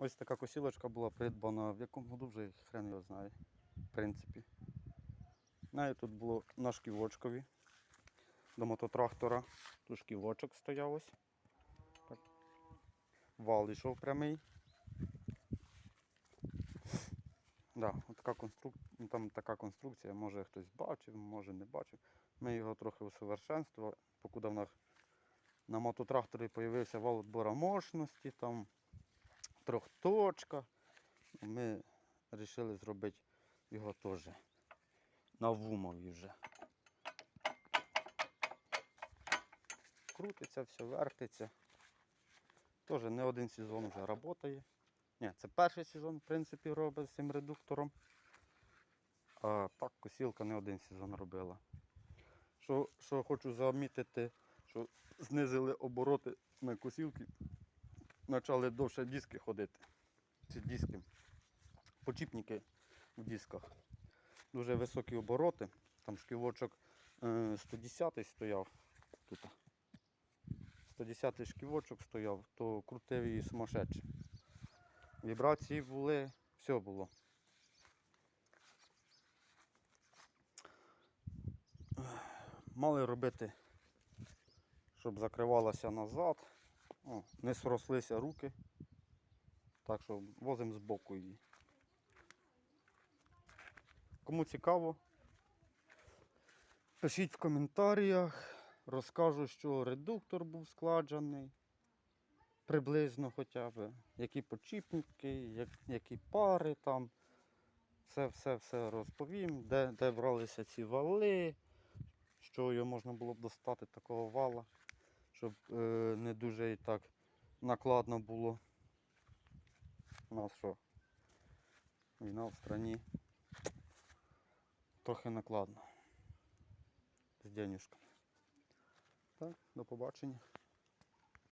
Ось така косілочка була придбана, в якому году вже хрен його знає, в принципі. Нею тут було на шківочкові до мототрактора. Тут шківочок стояв ось. Вал йшов прямий. Да, така конструк... ну, там така конструкція, може хтось бачив, може не бачив. Ми його трохи усовершенствували, покуди в нас на мототракторі з'явився вал відбора мощності, там трьохточка. Ми вирішили зробити його теж на вумові вже. Крутиться, все, вертиться. Теж не один сезон вже працює. Ні, це перший сезон, в принципі, робить з цим редуктором. А так косілка не один сезон робила. Що, що хочу замітити, що знизили обороти на косілки, почали довше диски ходити. Ці диски, почіпники в дисках. Дуже високі обороти. Там шківочок е, 110 стояв тут. 110 шківочок стояв, то крутив її сумасшедший. Вібрації були, все було. Мали робити, щоб закривалася назад. О, не срослися руки. Так що возимо з боку її. Кому цікаво, пишіть в коментарях, розкажу, що редуктор був складений. Приблизно хоча б, які почіпники, як, які пари там. Все, все, все розповім, де, де бралися ці вали, що його можна було б достати такого вала, щоб е, не дуже і так накладно було. У нас що? Війна в страні. Трохи накладно. З денюжками. Так, до побачення.